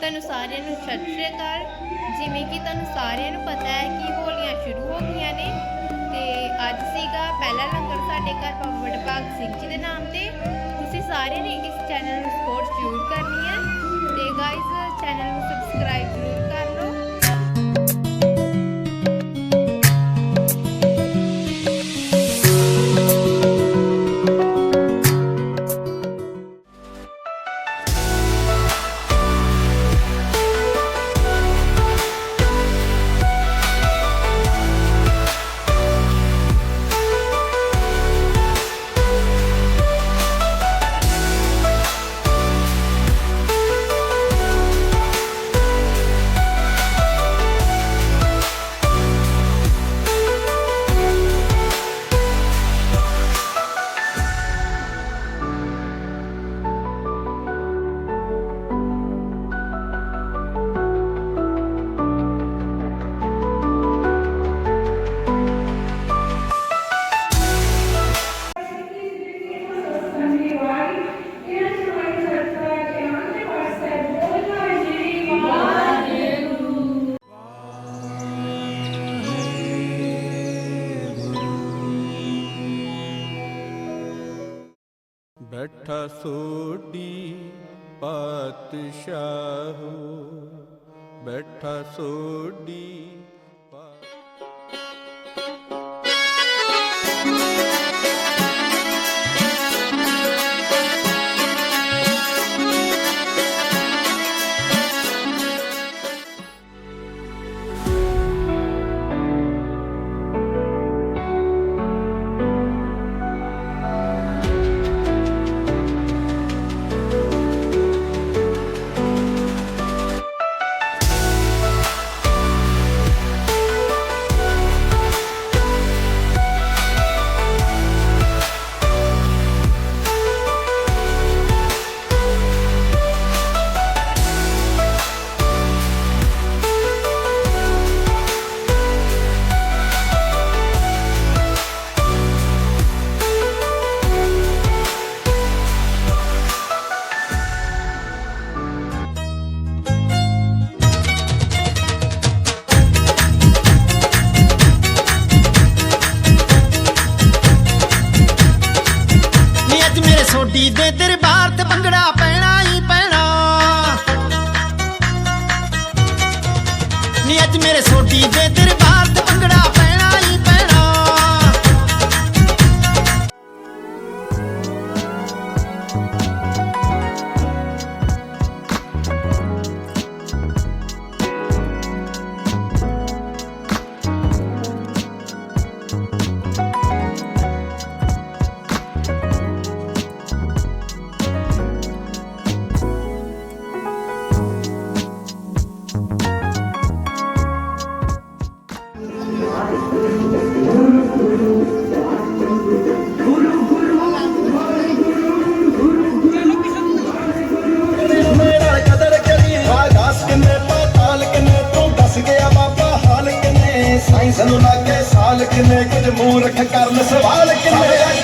ਤੁਹਾਨੂੰ ਸਾਰਿਆਂ ਨੂੰ ਸਤਿ ਸ਼੍ਰੀ ਅਕਾਲ। ਜਿਵੇਂ ਕਿ ਤੁਹਾਨੂੰ ਸਾਰਿਆਂ ਨੂੰ ਪਤਾ ਹੈ ਕਿ ਹੋਲੀਆਂ ਸ਼ੁਰੂ ਹੋ ਗਈਆਂ ਨੇ ਤੇ ਅੱਜ ਸੀਗਾ ਪਹਿਲਾ ਲੰਗਰ ਸਾਡੇ ਘਰ ਬਾਬਾ ਵਡਭਾਗ ਸਿੰਘ ਜੀ ਦੇ ਨਾਮ ਤੇ। ਤੁਸੀਂ ਸਾਰਿਆਂ ਨੇ ਇਸ ਚੈਨਲ ਨੂੰ ਸਪੋਰਟ ਜ਼ਰੂਰ ਕਰਨੀ ਹੈ ਤੇ ਗਾਇਜ਼ ਚੈਨਲ ਨੂੰ ਸਬਸਕ੍ਰਾਈਬ ਜ਼ਰੂਰ ਬੈਠਾ ਸੋਢੀ ਪਾਤਸ਼ਾਹੋ ਬੈਠਾ ਸੋਢੀ ਮੇਰੇ ਸੋਢੀ ਸਾਨੂੰ ਲੱਗੇ ਸਾਲ ਕਿੰਨੇ ਕੁਝ ਮੂਰਖ ਕਰਨ ਸਵਾਲ ਕਿੰਨੇ